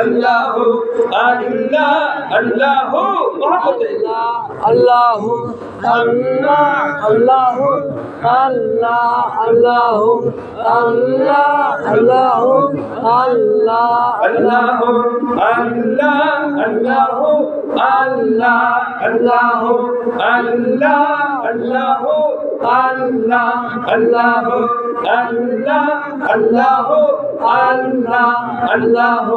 আল্লাহু আল্লাহ, আল্লাহু মহব্বতে আল্লাহু আল্লাহ আল্লাহু আল্লাহ আল্লাহু আল্লাহ আল্লাহু আল্লাহ আল্লাহু আল্লাহ আল্লাহু আল্লাহ আল্লাহু আল্লাহ আল্লাহু আল্লাহ আল্লাহু আল্লাহ আল্লাহু আল্লাহ, আল্লাহু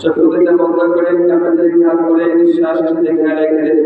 চক্ষুকে বন্ধ করে আমাদের খেয়াল করে নিঃশ্বাস এখানে রেখে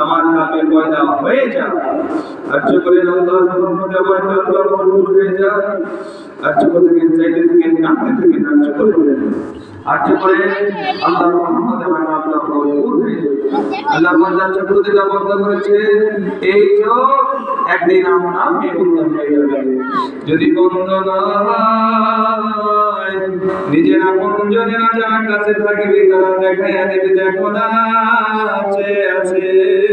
আমার পয়দা হয়ে যা। যখন হয়ে যা। চাইতে থেকে কাঁদতে থেকে আল্লাহ আমার হয়ে যায়। আল্লাহ চক্র বন্ধ করেছে এই একদিন আমার হয়ে যাবে। যদি বন্ধ না নিজের আপন কাছে থাকবে, তারা দেখাইয়া দেবে, দেখো না আছে আছে।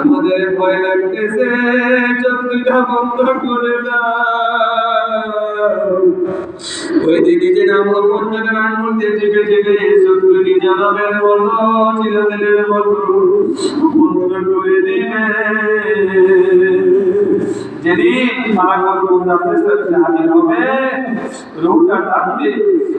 আমাদের ভয় লাগতেছে চোখ বন্ধ করে দাও। ওই দিকে যে নাম বন্ধনের আঙুল দিয়ে চেপে চেপে জানাবেন বলো, চিরদিনের বলো বন্ধ করে দিবে। যেদিন ফেরেশতা হাজির হবে, রূহটা টানতে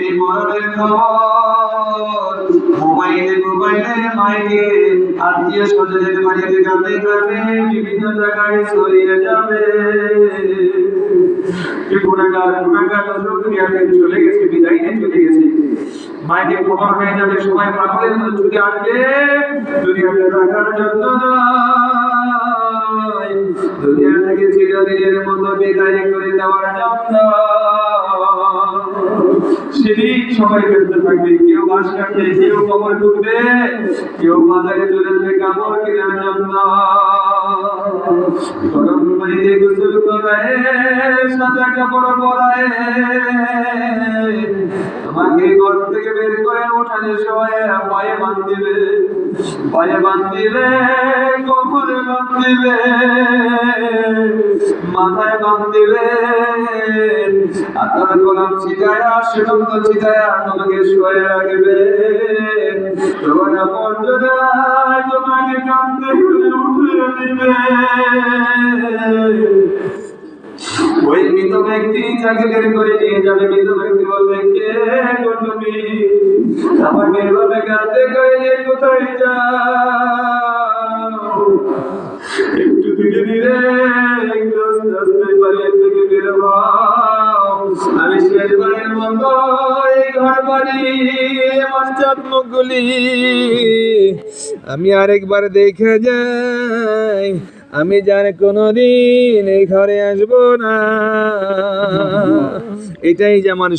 এই মরণের খবর। মাইকে আত্মীয় বিভিন্ন জায়গায় ছড়িয়ে যাবে। গুণাগার গুণাগার নজরুল চলে গেছে, বিদায় নিয়ে চলে গেছে। মাইকে খবর হয়ে যাবে সবাই পাগলের মতো ছুটে আসবে। দুনিয়াতে রাখার জন্য নয় দুনিয়া থেকে চিরদিনের মতো বিদায় করে দেওয়ার জন্য সেদিন সবাই ব্যস্ত থাকবে, কেউ বাস কাটবে, কেউ কবর ঢুকবে কেউ বাজারে চলে যাবে কাপড় কেনার জন্য। গরম পানিতে গোসল করায় সাদা কাপড় পরায় তোমাকে ঘর থেকে বের করে উঠানে সময় পায়ে বান্ধিবে পায়ে বান্ধিবে কখনে বান্ধিবে, মাথায় বান্ধিবে। আতার গোলাপ ছিটায়া, সুগন্ধ ছিটায়া তোমাকে শুয়ে রাখবে। তোমার আপনজনা তোমাকে কান্দে উঠে দিবে ওই মৃত ব্যক্তি যাকে বের করে নিয়ে যাবে, মৃত ব্যক্তি বলবে, কে গো তুমি? আমাকে এভাবে কাঁদতে কইলে কোথায় যাও আমার জন্মগুলি। আমি আরেকবার দেখে যাই, আমি যার কোনোদিন এই ঘরে আসব না। এটাই যে আমার